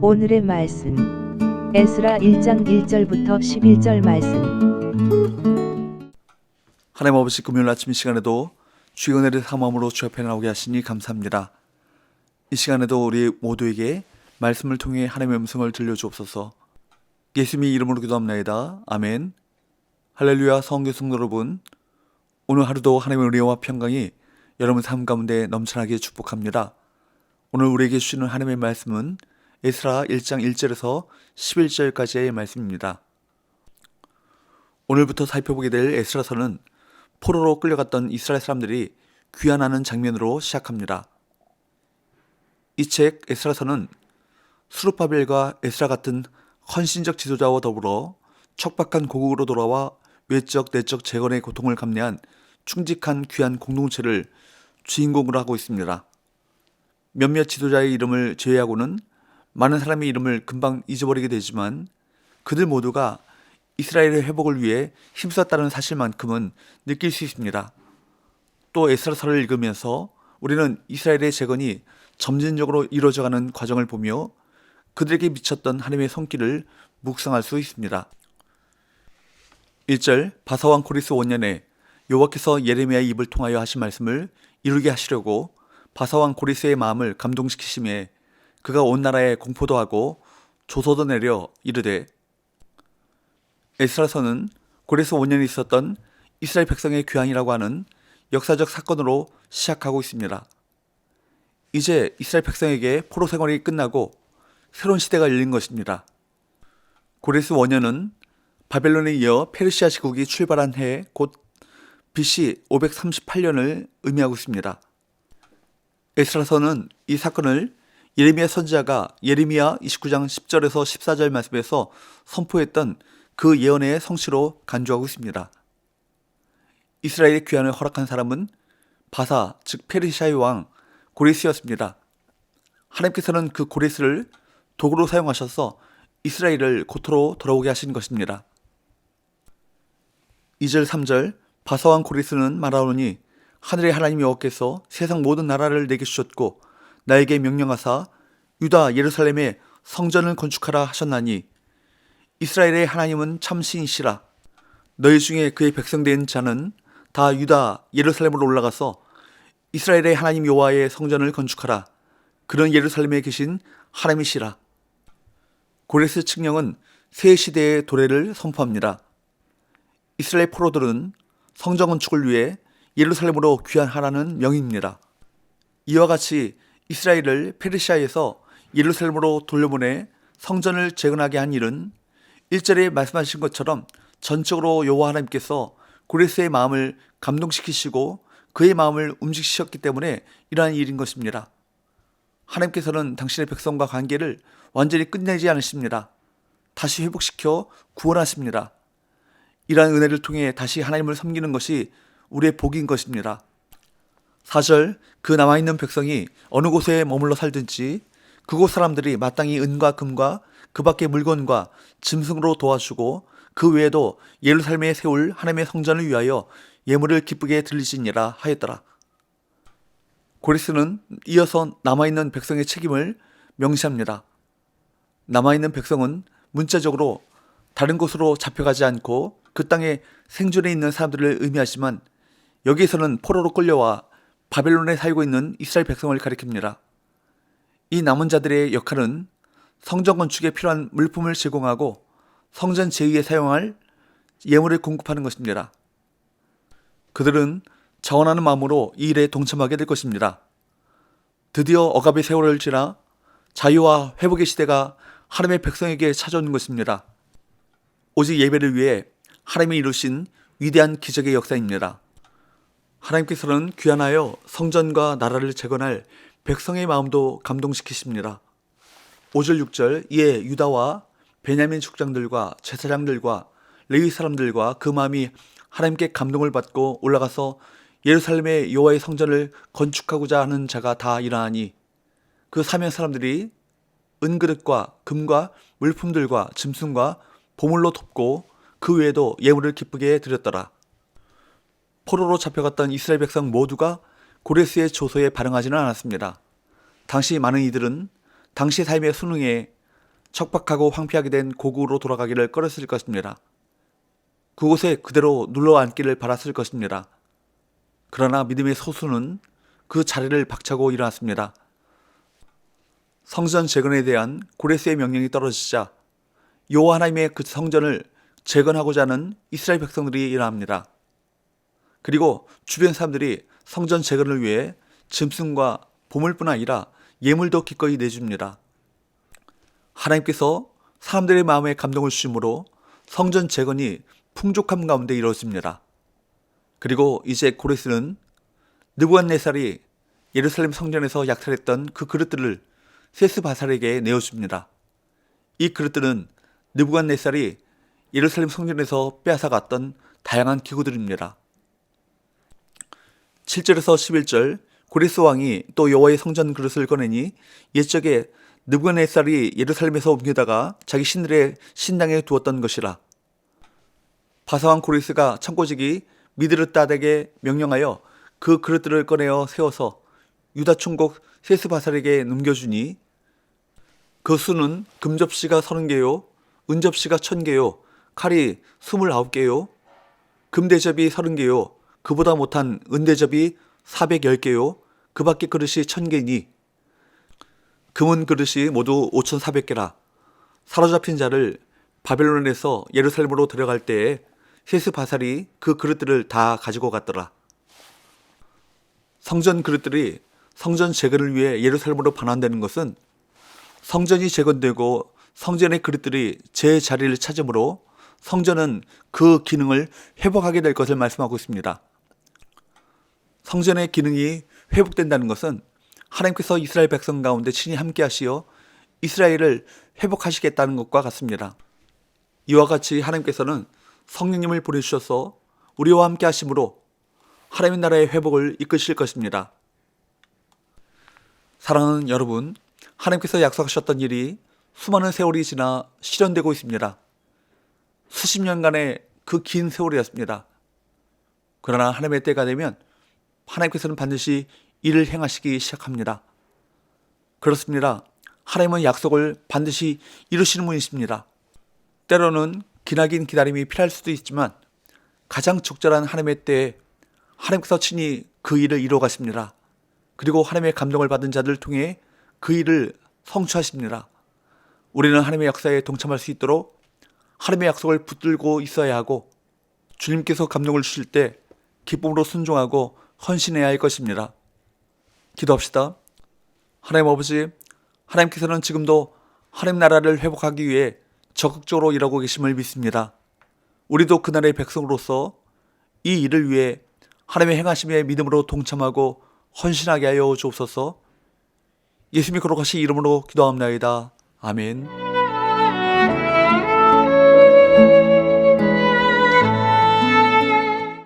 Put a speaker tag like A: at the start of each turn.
A: 오늘의 말씀 에스라 1장 1절부터 11절 말씀
B: 하나님 아버지 금요일 아침 이 시간에도 주의 은혜를 삼함으로 주 앞에 나오게 하시니 감사합니다. 이 시간에도 우리 모두에게 말씀을 통해 하나님의 음성을 들려주옵소서. 예수님의 이름으로 기도합나이다. 아멘. 할렐루야 성교 성도 여러분. 오늘 하루도 하나님의 은혜와 평강이 여러분 삶 가운데 넘쳐나게 축복합니다. 오늘 우리에게 주시는 하나님의 말씀은 에스라 1장 1절에서 11절까지의 말씀입니다. 오늘부터 살펴보게 될 에스라서는 포로로 끌려갔던 이스라엘 사람들이 귀환하는 장면으로 시작합니다. 이 책 에스라서는 수르바벨과 에스라 같은 헌신적 지도자와 더불어 척박한 고국으로 돌아와 외적 내적 재건의 고통을 감내한 충직한 귀한 공동체를 주인공으로 하고 있습니다. 몇몇 지도자의 이름을 제외하고는 많은 사람의 이름을 금방 잊어버리게 되지만 그들 모두가 이스라엘의 회복을 위해 힘썼다는 사실만큼은 느낄 수 있습니다. 또 에스라서를 읽으면서 우리는 이스라엘의 재건이 점진적으로 이루어져가는 과정을 보며 그들에게 미쳤던 하나님의 손길을 묵상할 수 있습니다. 1절 바사왕 코리스 5년에 여호와께서 예레미야의 입을 통하여 하신 말씀을 이루게 하시려고 바사왕 코리스의 마음을 감동시키심에 그가 온 나라에 공포도 하고 조서도 내려 이르되 에스라서는 고레스 5년에 있었던 이스라엘 백성의 귀환이라고 하는 역사적 사건으로 시작하고 있습니다. 이제 이스라엘 백성에게 포로 생활이 끝나고 새로운 시대가 열린 것입니다. 고레스 5년은 바벨론에 이어 페르시아 시국이 출발한 해 곧 BC 538년을 의미하고 있습니다. 에스라서는 이 사건을 예레미야 선지자가 예레미야 29장 10절에서 14절 말씀에서 선포했던 그 예언의 성취로 간주하고 있습니다. 이스라엘의 귀환을 허락한 사람은 바사, 즉 페르시아의 왕 고레스였습니다. 하나님께서는 그 고레스를 도구로 사용하셔서 이스라엘을 고토로 돌아오게 하신 것입니다. 2절 3절 바사왕 고레스는 말하노니 하늘의 하나님 여호와께서 세상 모든 나라를 내게 주셨고 나에게 명령하사 유다 예루살렘에 성전을 건축하라 하셨나니 이스라엘의 하나님은 참 신이시라. 너희 중에 그의 백성된 자는 다 유다 예루살렘으로 올라가서 이스라엘의 하나님 여호와의 성전을 건축하라. 그런 예루살렘에 계신 하나님이시라. 고레스 칙령은 새 시대의 도래를 선포합니다. 이스라엘 포로들은 성전 건축을 위해 예루살렘으로 귀환하라는 명입니다. 이와 같이 이스라엘을 페르시아에서 예루살렘으로 돌려보내 성전을 재건하게 한 일은 1절에 말씀하신 것처럼 전적으로 여호와 하나님께서 고레스의 마음을 감동시키시고 그의 마음을 움직이셨기 때문에 이러한 일인 것입니다. 하나님께서는 당신의 백성과 관계를 완전히 끝내지 않으십니다. 다시 회복시켜 구원하십니다. 이러한 은혜를 통해 다시 하나님을 섬기는 것이 우리의 복인 것입니다. 4절 그 남아있는 백성이 어느 곳에 머물러 살든지 그곳 사람들이 마땅히 은과 금과 그 밖의 물건과 짐승으로 도와주고 그 외에도 예루살렘에 세울 하나님의 성전을 위하여 예물을 기쁘게 들리시니라 하였더라. 고리스는 이어서 남아있는 백성의 책임을 명시합니다. 남아있는 백성은 문자적으로 다른 곳으로 잡혀가지 않고 그 땅에 생존해 있는 사람들을 의미하지만 여기에서는 포로로 끌려와 바벨론에 살고 있는 이스라엘 백성을 가리킵니다. 이 남은 자들의 역할은 성전 건축에 필요한 물품을 제공하고 성전 제의에 사용할 예물을 공급하는 것입니다. 그들은 자원하는 마음으로 이 일에 동참하게 될 것입니다. 드디어 억압의 세월을 지나 자유와 회복의 시대가 하나님의 백성에게 찾아오는 것입니다. 오직 예배를 위해 하나님이 이루신 위대한 기적의 역사입니다. 하나님께서는 귀환하여 성전과 나라를 재건할 백성의 마음도 감동시키십니다. 5절 6절 이에 유다와 베냐민 축장들과 제사장들과 레위 사람들과 그 마음이 하나님께 감동을 받고 올라가서 예루살렘의 여호와의 성전을 건축하고자 하는 자가 다 일어나니 그 사면 사람들이 은그릇과 금과 물품들과 짐승과 보물로 돕고 그 외에도 예물을 기쁘게 드렸더라. 포로로 잡혀갔던 이스라엘 백성 모두가 고레스의 조소에 반응하지는 않았습니다. 당시 많은 이들은 당시 삶의 수능에 척박하고 황폐하게 된 고국으로 돌아가기를 꺼렸을 것입니다. 그곳에 그대로 눌러 앉기를 바랐을 것입니다. 그러나 믿음의 소수는 그 자리를 박차고 일어났습니다. 성전 재건에 대한 고레스의 명령이 떨어지자 여호와 하나님의 그 성전을 재건하고자 하는 이스라엘 백성들이 일어납니다. 그리고 주변 사람들이 성전 재건을 위해 짐승과 보물뿐 아니라 예물도 기꺼이 내줍니다. 하나님께서 사람들의 마음에 감동을 주심으로 성전 재건이 풍족함 가운데 이루어집니다. 그리고 이제 고레스는 느부갓네살이 예루살렘 성전에서 약탈했던 그 그릇들을 세스바살에게 내어줍니다. 이 그릇들은 느부갓네살이 예루살렘 성전에서 빼앗아갔던 다양한 기구들입니다. 7절에서 11절 고레스 왕이 또 여호와의 성전 그릇을 꺼내니 옛적에 느부갓네살이 예루살렘에서 옮기다가 자기 신들의 신당에 두었던 것이라. 바사왕 고레스가 청고직이 미드르따닥에 명령하여 그 그릇들을 꺼내어 세워서 유다 총국 세스바살에게 넘겨주니 그 수는 금접시가 서른 개요, 은접시가 천 개요, 칼이 스물아홉 개요, 금대접이 서른 개요, 그보다 못한 은대접이 사백열 개요, 그 밖에 그릇이 천 개니 금은 그릇이 모두 오천사백 개라. 사로잡힌 자를 바벨론에서 예루살렘으로 데려갈 때에 세스바살이 그 그릇들을 다 가지고 갔더라. 성전 그릇들이 성전 재건을 위해 예루살렘으로 반환되는 것은 성전이 재건되고 성전의 그릇들이 제 자리를 찾으므로 성전은 그 기능을 회복하게 될 것을 말씀하고 있습니다. 성전의 기능이 회복된다는 것은 하나님께서 이스라엘 백성 가운데 친히 함께 하시어 이스라엘을 회복하시겠다는 것과 같습니다. 이와 같이 하나님께서는 성령님을 보내주셔서 우리와 함께 하심으로 하나님의 나라의 회복을 이끄실 것입니다. 사랑하는 여러분, 하나님께서 약속하셨던 일이 수많은 세월이 지나 실현되고 있습니다. 수십 년간의 그 긴 세월이었습니다. 그러나 하나님의 때가 되면 하나님께서는 반드시 일을 행하시기 시작합니다. 그렇습니다. 하나님은 약속을 반드시 이루시는 분이십니다. 때로는 기나긴 기다림이 필요할 수도 있지만 가장 적절한 하나님의 때에 하나님께서 친히 그 일을 이루어 가십니다. 그리고 하나님의 감동을 받은 자들을 통해 그 일을 성취하십니다. 우리는 하나님의 역사에 동참할 수 있도록 하나님의 약속을 붙들고 있어야 하고 주님께서 감동을 주실 때 기쁨으로 순종하고 헌신해야 할 것입니다. 기도합시다. 하나님 아버지, 하나님께서는 지금도 하나님 나라를 회복하기 위해 적극적으로 일하고 계심을 믿습니다. 우리도 그날의 백성으로서 이 일을 위해 하나님의 행하심에 믿음으로 동참하고 헌신하게 하여 주옵소서. 예수님이 거룩하신 이름으로 기도합나이다. 아멘.